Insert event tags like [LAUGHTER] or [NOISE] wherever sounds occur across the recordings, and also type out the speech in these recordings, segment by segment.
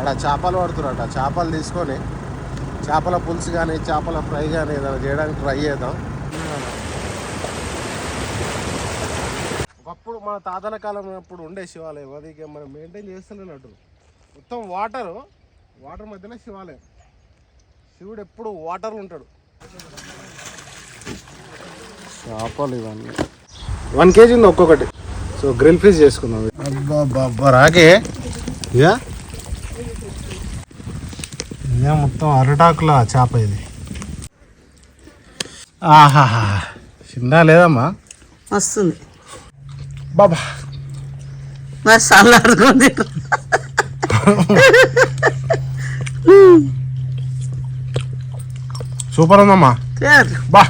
అక్కడ చేపలు పడుతున్నట చేపలు తీసుకొని చేపల పులుసు కానీ చేపల ఫ్రై కానీ ఏదైనా చేయడానికి ట్రై చేద్దాం. ఒకప్పుడు మన తాతల కాలం అప్పుడు ఉండే శివాలయం. అది మనం మెయింటైన్ చేస్తలేనట్టు మొత్తం వాటర్ వాటర్ మధ్యలో శివాలయం. శివుడు ఎప్పుడు వాటర్ ఉంటాడు. చేపలు ఇవన్నీ. వన్ కేజీ ఉంది ఒక్కొక్కటి. సో గ్రిల్ ఫిష్ చేసుకుందాం. అబ్బా రాకే. ఇక ఇదే మొత్తం అరటాకుల చేప ఇది. ఆహాహా. చిన్న లేదమ్మా? వస్తుంది. బాబా. మరి చల్లారుకుంది సూపర్ ఉందమ్మా. బా.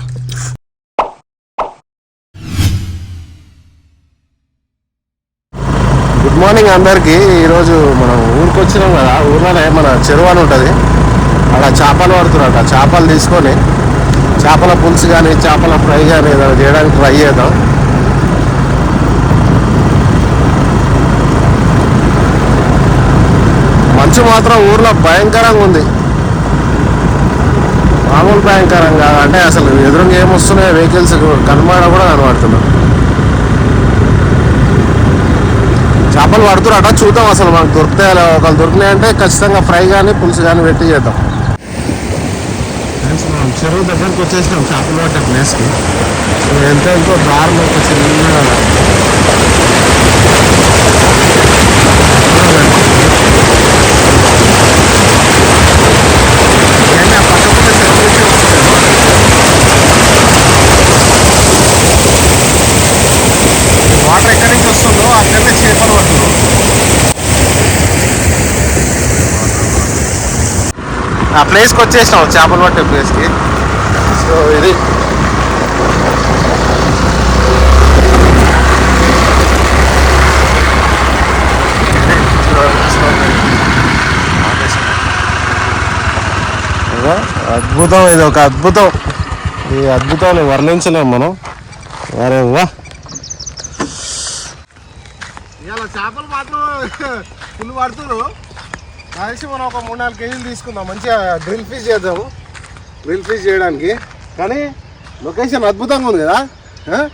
గుడ్ మార్నింగ్ అందరికి. ఈరోజు మనం ఊరికి వచ్చినాం కదా ఊర్లోనే మన చెరువు అని ఉంటుంది. అక్కడ చేపలు పడుతున్నట చేపలు తీసుకొని చేపల పులుసు కానీ చేపల ఫ్రై కానీ ఏదైనా చేయడానికి ట్రై చేద్దాం. మంచు మాత్రం ఊర్లో భయంకరంగా ఉంది. మామూలు భయంకరంగా అంటే అసలు ఎదురుగా ఏమొస్తున్నాయో వెహికల్స్ కనుమాడ కూడా కనబడుతున్నాం చేపలు పడుతురట చూద్దాం అసలు మనకు దొరుకుతాయి ఒకళ్ళు దొరికినాయి అంటే ఖచ్చితంగా ఫ్రై కానీ పులుసు కానీ పెట్టి చేద్దాం. ఫ్రెండ్స్ మనం చెరువు దగ్గరకు వచ్చేసినాం చేపలు పట్టే ప్లేస్కి. ఎంత ఎంతో దారిలో ఒక చిన్న ఏంటి ఆ పక్క పక్క చెరువు నుంచి వస్తుంది. వాటర్ ఎక్కడి నుంచి వస్తుందో అక్కడనే చేపలు పడుతున్నాం ఆ ప్లేస్కి వచ్చేసినాం చేపలు పట్టే ప్లేస్కి సో ఇది. అద్భుతం ఇది ఒక అద్భుతం. ఈ అద్భుతాన్ని వర్ణించలేం మనం. అరే వా ఇవాళ చేపలు మాత్రం [LAUGHS] ఫుల్ పడుతున్నారు. కలిసి మనం ఒక మూడు నాలుగు కేజీలు తీసుకుందాం. మంచిగా గ్రిల్ ఫిష్ చేద్దాము. గ్రిల్ ఫిష్ చేయడానికి. కానీ లొకేషన్ అద్భుతంగా ఉంది కదా? ఆ?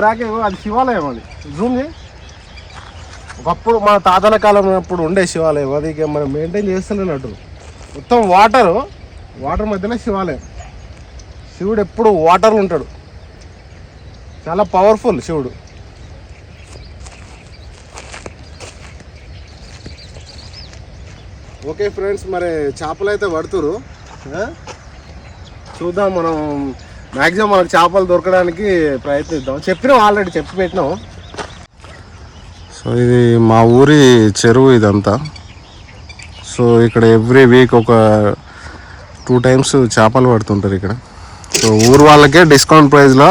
రాకే అది శివాలయం అది. జూమ్ చేయి. ఒకప్పుడు మన తాతల కాలం అప్పుడు ఉండే శివాలయం. అది ఇక మనం మెయింటైన్ చేస్తలేనట్టు మొత్తం వాటరు వాటర్ మధ్యలో శివాలయం. శివుడు ఎప్పుడు వాటర్ ఉంటాడు. చాలా పవర్ఫుల్ శివుడు. ఓకే ఫ్రెండ్స్ మరి చేపలు అయితే పడుతురు చూద్దాం మనం మ్యాక్సిమం మనకు చేపలు దొరకడానికి ప్రయత్నిద్దాం. చెప్పినాం ఆల్రెడీ చెప్పి పెట్టినాం. సో ఇది మా ఊరి చెరువు ఇదంతా. సో ఇక్కడ ఎవ్రీ వీక్ ఒక టూ టైమ్స్ చేపలు పడుతుంటారు ఇక్కడ. సో ఊరు వాళ్ళకే డిస్కౌంట్ ప్రైస్లో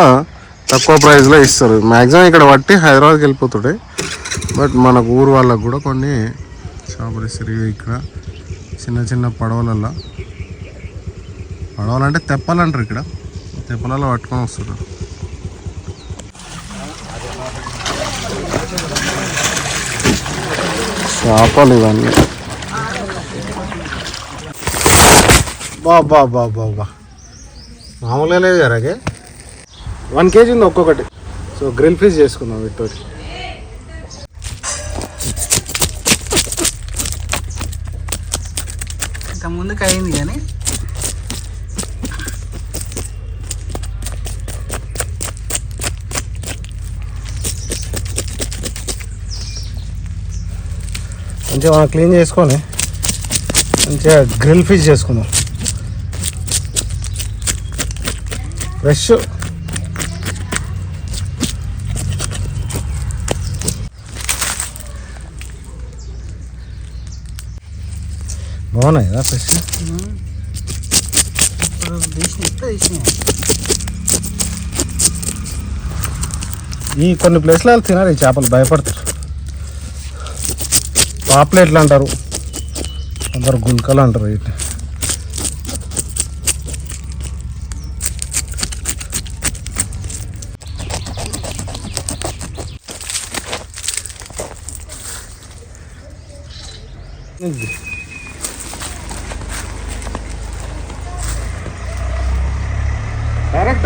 తక్కువ ప్రైస్లో ఇస్తారు. మ్యాక్సిమం ఇక్కడ పట్టి హైదరాబాద్కి వెళ్ళిపోతుంటాయి బట్ మనకు ఊరు వాళ్ళకు కూడా కొన్ని చేపలు ఇస్తారు. ఇక్కడ చిన్న చిన్న పడవలల్లో. పడవలు అంటే తెప్పలు అంటారు ఇక్కడ. తెప్పలలో పట్టుకొని వస్తారు. చేపలు ఇవన్నీ. బాబా బాబా బా మామూలుగా లేదు జరగే వన్ కేజీ ఉంది ఒక్కొక్కటి. సో గ్రిల్ ఫిష్ చేసుకుందాం వీటితోటి. ముందుకు అయింది కానీ. మంచిగా మనం క్లీన్ చేసుకొని మంచిగా గ్రిల్ ఫిష్ చేసుకుందాం. ఫ్రెష్ బాగున్నాయి కదా ఫ్రెష్? ఈ కొన్ని ప్లేస్లలో తినాలి ఈ చేపలు భయపడతారు. పాప్లెట్లు అంటారు కొందరు గుల్కలు అంటారు వీటిని.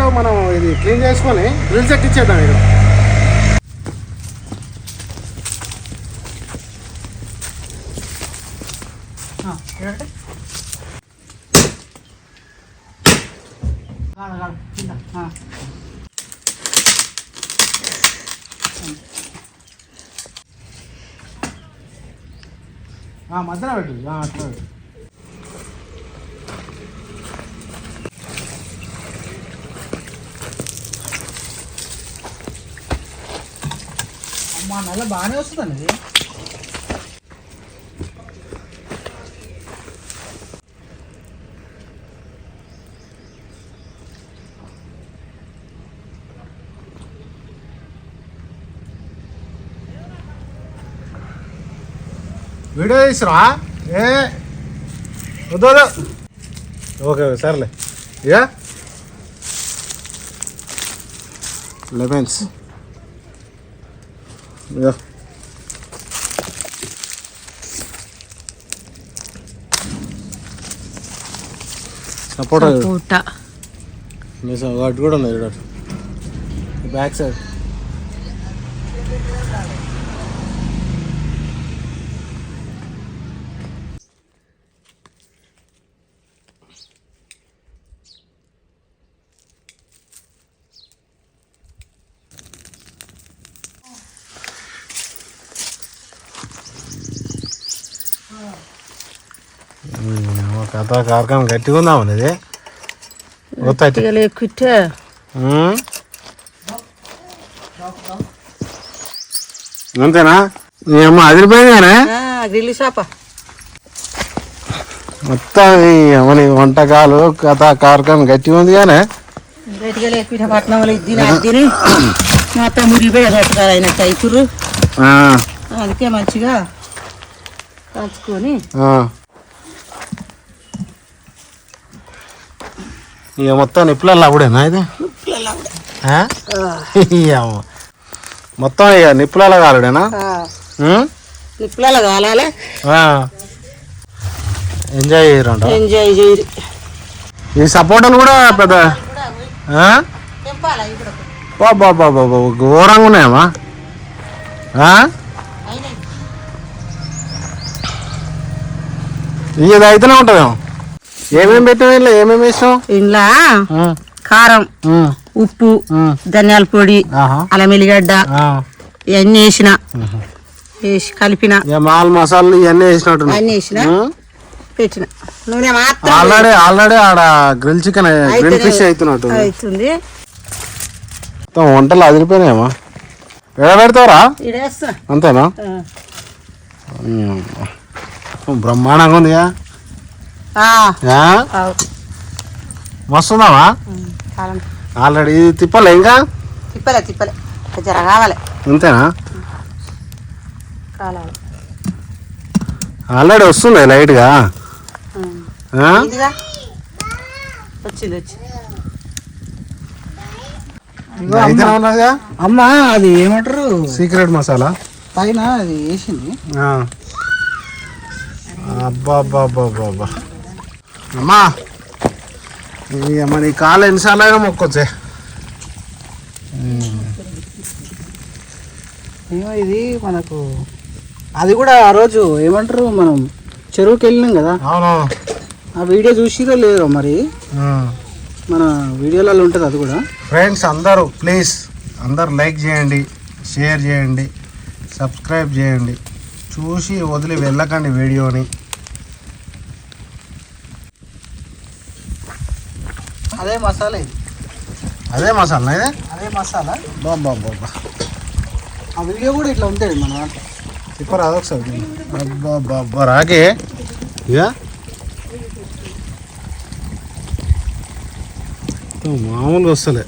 డైరెక్ట్ మనం ఇది క్లీన్ చేసుకొని గ్రిల్ సెట్ ఇచ్చేద్దాం ఇక్కడ. మధ్యలో పెట్టు. అట్లా పెట్టు. మా నల్ల బాగానే వస్తుందండి. ఇది వీడియో తీసురా? ఏ? వద్దు వద్దు. ఓకే ఓకే, సర్లే. ఇక లెమన్స్ സപ്പോട്ട കാട്ടുകൂടെ ബാക്ക് സൈഡ് కథ కార్ఖాన గట్టిగా లేకుంటే ఉమ్. అంతేనా? నీ అమ్మ అదిరిపోయిందానే గ్రిల్ షాపా. మొత్తం అమ్మని వంటకాలు కథ కార్ఖాన గట్టిగా ఉంది కానీ గట్టిగా పట్నంలో ఇది మొత్తం మురిగిపోయేటట్టుగా అయినట్టు అందుకే మంచిగా కలుసుకొని ఇక మొత్తం నిప్పులలో అప్పుడేనా ఇది. [LAUGHS] మొత్తం ఇక నిప్పులలో కాలుడేనా? నిప్పులలో కాలాలి. ఎంజాయ్ చేయరంట? ఎంజాయ్ చేయరు. ఈ సపోటాలు కూడా పెద్ద ఘోరంగా ఉన్నాయమ్మా? ఇది అయితేనే ఉంటుందేమో? ఏమేమి పెట్టావు ఇంట్లో? ఏమేమి వేసావు ఇంట్లో కారం ఉప్పు ధనియాల పొడి అల్లం ఎల్లిగడ్డ. ఇవన్నీ వేసిన. వేసి కలిపిన. మాల్ మసాలాలు ఇవన్నీ వేసినట్టు అన్నీ వేసిన. పెట్టిన. నూనె మాత్రం ఆల్రెడీ ఆల్రెడీ ఆడ గ్రిల్ చికెన్ గ్రిల్ ఫిష్ అవుతున్నట్టు అవుతుంది. వంటలు అదిరిపోయినాయమ్మా. పెడతావురా ఇడేస్తా అంతేనా. బ్రహ్మాండంగా ఉందిగా. ఆ? మస్తుందామా ఆల్రెడీ ఇది తిప్పలే ఇంకా? తిప్పలే తిప్పలే. జర కావాలి. అంతేనా కాలాలి. ఆల్రెడీ వస్తుంది లైట్గా. వచ్చింది వచ్చింది. అమ్మ అది ఏమంటారు? సీక్రెట్ మసాలా. పైన అది వేసింది. ఆ. అబ్బా అబ్బా అబ్బా అబ్బా అబ్బా అమ్మా ఈ అమ్మ నీ కాలు ఎన్నిసార్లు అయినా మొక్కొచ్చే ఏమో ఇది మనకు అది కూడా ఆ రోజు ఏమంటారు మనం చెరువుకి వెళ్ళినాం కదా. అవును ఆ వీడియో చూసిరో లేదో మరి? మన వీడియోలలో ఉంటుంది అది కూడా. ఫ్రెండ్స్ అందరూ ప్లీజ్ అందరూ లైక్ చేయండి షేర్ చేయండి సబ్స్క్రైబ్ చేయండి. చూసి వదిలి వెళ్ళకండి వీడియోని. అదే మసాలా ఇది. అదే మసాలా ఇదే? అదే మసాలా. బాబా బాబా ఆ వీడియో కూడా ఇట్లా ఉంటుంది మన దాంట్లో. ఇప్పుడు అదొకసారి అబ్బా బాబా రాకే ఇక మామూలుగా వస్తలే.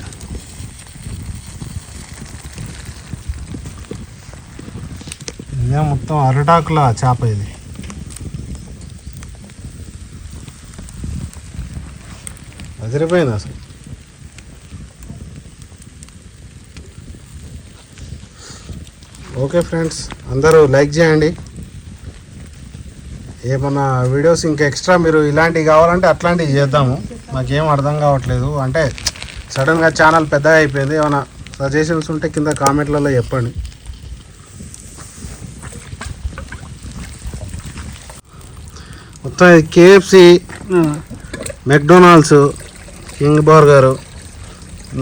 ఇదే మొత్తం అరటాకుల చేప ఇది. అదిరిపోయింది అసలు. ఓకే ఫ్రెండ్స్ అందరూ లైక్ చేయండి. ఏమన్నా వీడియోస్ ఇంకా ఎక్స్ట్రా మీరు ఇలాంటివి కావాలంటే అట్లాంటివి చేద్దాము. మాకేం అర్థం కావట్లేదు. అంటే సడన్గా ఛానల్ పెద్దగా అయిపోయింది. ఏమైనా సజెషన్స్ ఉంటే కింద కామెంట్లలో చెప్పండి. మొత్తం కేఎఫ్సి మెక్డొనాల్డ్స్ కింగ్ బర్గర్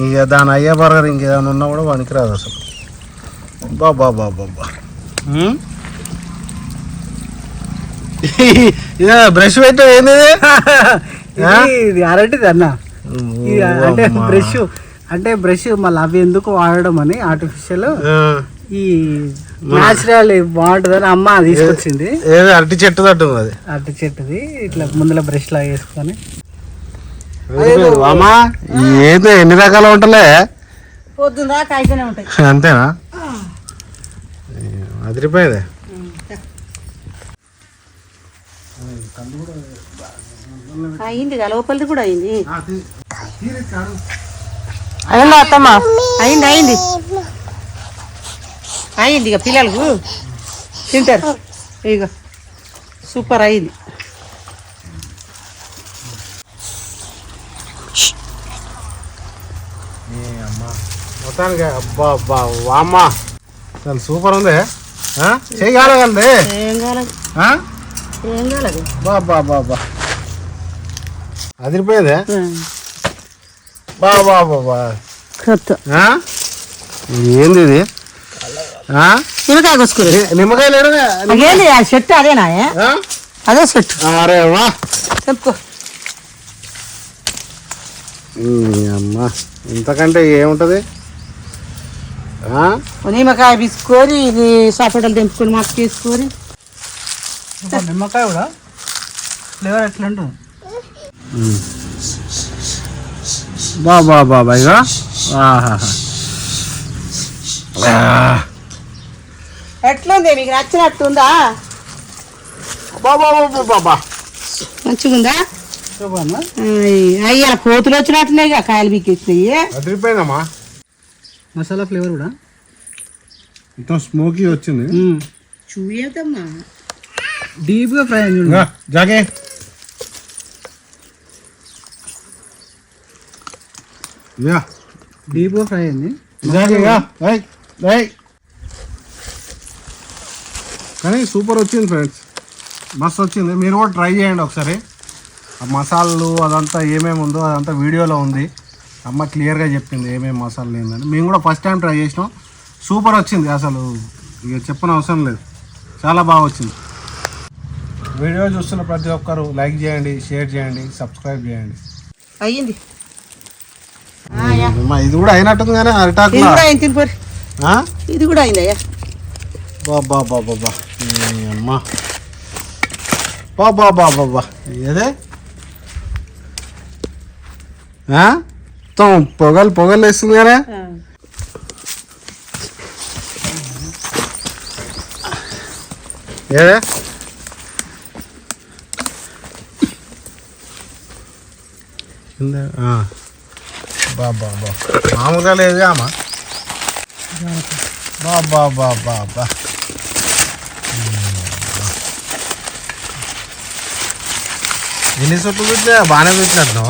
ఇక దాని అయ్యే బర్గర్ ఇంకేదైనా ఉన్నా కూడా పనికిరాదు అసలు. బాబా బాబా బా [LAUGHS] ఇదే బ్రష్ పెట్టు ఏంది ఇది? అరటిది అన్న. అంటే. బ్రష్ అంటే బ్రష్ మళ్ళీ అవి ఎందుకు వాడడం అని ఆర్టిఫిషియల్ ఈ న్యాచురల్ బాగుంటుందని అమ్మ తీసుకొచ్చింది. ఏదో అరటి చెట్టు తట్టు అది అరటి చెట్టుది ఇట్లా ముందుల బ్రష్ లాగా వేసుకొని. అమ్మా ఏంది ఎన్ని రకాల వంటలే పొద్దున్న దాకా అయితేనే ఉంటాయి. [LAUGHS] అంతేనా? అదిరిపోయేదే. అయింది లోపలిది కూడా అయింది. అయిందా అత్తమ్మ? అయింది అయింది. అయింది ఇక పిల్లలకు. తింటారు. ఇక సూపర్ అయింది. మొత్తానికి అబ్బా అబ్బా వామ్మా. చాలా సూపర్ ఉంది? చేయగలగండి ఏం కాలేదు ఆ? ఏం కాలేదు బా బా బా బా. అదిరిపోయేదే? బా బా బా బా. కొత్త. ఆ? ఏంది ఇది? నిమ్మకాయ కోసుకోలేదు ని- నిమ్మకాయలు ఏడగా? అదేంది ఆ చెట్టు అదేనా? అదే చెట్టు అరే వా. చెప్పుకో అమ్మా. ఇంతకంటే ఏముంటది? నిమ్మకాయ తీసుకొని ఇది సపోటాలు తెంపుకొని మాకు తీసుకొని నిమ్మకాయ కూడా ఫ్లేవర్ ఎట్లా ఉంటుంది. బా బా బా బా ఇక ఆహాహా. ఆ. ఎట్లుంది? మీకు నచ్చినట్టుందా బా బా బా బా బా బా. మంచిగుందా అయ్యా కోతులు వచ్చినట్టున్నాయి ఇక కాయలు బీకెచ్చినాయి అదిరిపోయిందమ్మా. మసాలా ఫ్లేవర్ కూడా? మొత్తం స్మోకీ వచ్చింది. చూయదమ్మా. డీప్గా ఫ్రై అయింది చూడు. జాగే. యా. డీప్గా ఫ్రై అయింది. కానీ సూపర్ వచ్చింది ఫ్రెండ్స్. మస్తు వచ్చింది. మీరు కూడా ట్రై చేయండి ఒకసారి. ఆ మసాలాలు అదంతా ఏమేమి ఉందో అదంతా వీడియోలో ఉంది. అమ్మ క్లియర్గా చెప్పింది ఏమేమి మసాలాలు ఏందని. మేము కూడా ఫస్ట్ టైం ట్రై చేసినాం. సూపర్ వచ్చింది అసలు. ఇక చెప్పని అవసరం లేదు. చాలా బాగా వచ్చింది. వీడియో చూస్తున్న ప్రతి ఒక్కరు లైక్ చేయండి షేర్ చేయండి సబ్స్క్రైబ్ చేయండి. అయ్యింది. అమ్మా, ఇది కూడా అయినట్టుంది కానీ ఇది అరిటాకు ఇది కూడా అయింది అయ్యా. బాబా బాబా బా అమ్మా. బాబా బాబా బా. ఏదే? ఆ? మొత్తం పొగలు పొగలు వేస్తుంది కదా. ఆ. బాబా మామూలుగా లేదు అమ్మా. బాబా బాబా బా ఎన్ని సొట్లు పెట్టినా? బాగానే పెట్టినట్టు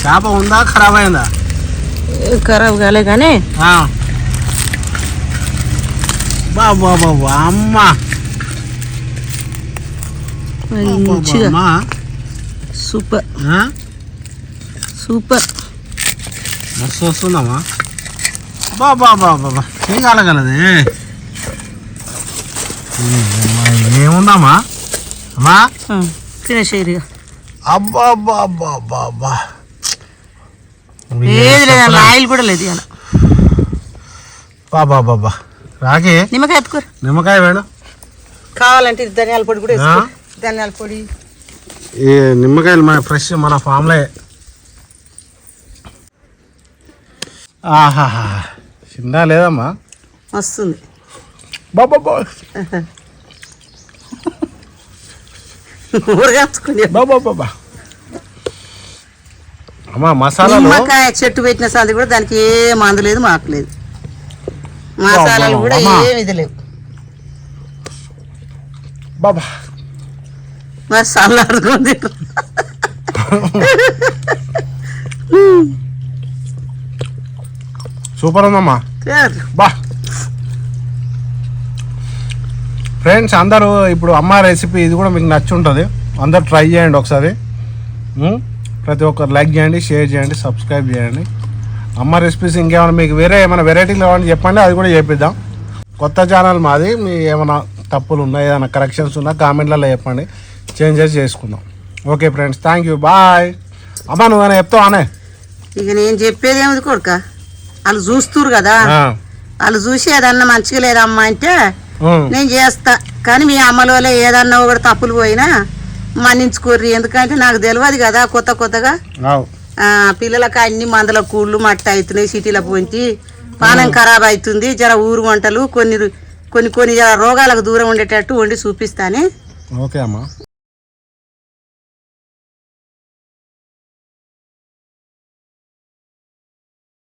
చేప ఉందా? ఖరాబ్ అయిందా? ఖరాబ్ కాలే కానీ. బాబా బాబా అమ్మ. మంచిగా. సూపర్? సూపర్. మస్తు వస్తుందమ్మా బాబా బాబా బా చేయగలగలది ఏముందమ్మా? అమ్మా? తినేసేరిగా అబ్బా అబ్బా అబ్బా అబ్బా అబ్బా. ఏది లేదు అలా ఆయిల్ కూడా లేదు ఇలా బాబా బాబా రాకి నిమ్మకాయ ఎత్తుకోరు నిమ్మకాయ వేడు కావాలంటే ఇది ధనియాల పొడి కూడా వేసుకో. ధనియాల పొడి. ఈ నిమ్మకాయలు మన ఫ్రెష్ మన ఫామ్లే. ఆహాహా. చిన్న లేదమ్మా వస్తుంది బాబా ఊరగాచుకుని బాబా బాబా. అమ్మా మసాలాలు? నిమ్మకాయ చెట్టు పెట్టిన సంది కూడా దానికి ఏ మందు లేదు మాకు లేదు. మసాలాలు కూడా. ఏమి ఇది లేవు. బాబా. మరి చల్లారుకుంది సూపర్ ఉందమ్మా. బా. ఫ్రెండ్స్ అందరూ ఇప్పుడు అమ్మ రెసిపీ ఇది కూడా మీకు నచ్చి ఉంటుంది అందరు ట్రై చేయండి ఒకసారి? ప్రతి ఒక్కరు లైక్ చేయండి షేర్ చేయండి సబ్స్క్రైబ్ చేయండి. అమ్మ రెసిపీస్ ఇంకేమైనా మీకు వేరే ఏమైనా వెరైటీలు కావాలని చెప్పండి అది కూడా చేపిద్దాం. కొత్త ఛానల్ మాది మీ ఏమైనా తప్పులు ఉన్నాయి ఏమైనా కరెక్షన్స్ ఉన్నా కామెంట్లలో చెప్పండి. చేంజెస్ చేసుకుందాం. Okay friends thank you bye అమ్మ నువ్వేనా చెప్తావు అనే? ఇక నేను చెప్పేది ఏమిది కొడుక? వాళ్ళు చూస్తురు కదా. వాళ్ళు చూసి ఏదన్నా మంచిగా లేదమ్మా అంటే నేను చేస్తా. కానీ మీ అమ్మలోనే ఏదన్నా ఒకటి తప్పులు పోయినా మన్నించుకోర్రి. ఎందుకంటే నాకు తెలియదు కదా కొత్త కొత్తగా. ఆ, పిల్లలకు అన్ని మందుల కూళ్ళు మట్టి అవుతున్నాయి సిటీలో పోంచి. పానం ఖరాబ్ అవుతుంది జర ఊరు వంటలు కొన్ని కొన్ని కొన్ని జర రోగాలకు దూరం ఉండేటట్టు వండి చూపిస్తానే. ఓకే అమ్మా.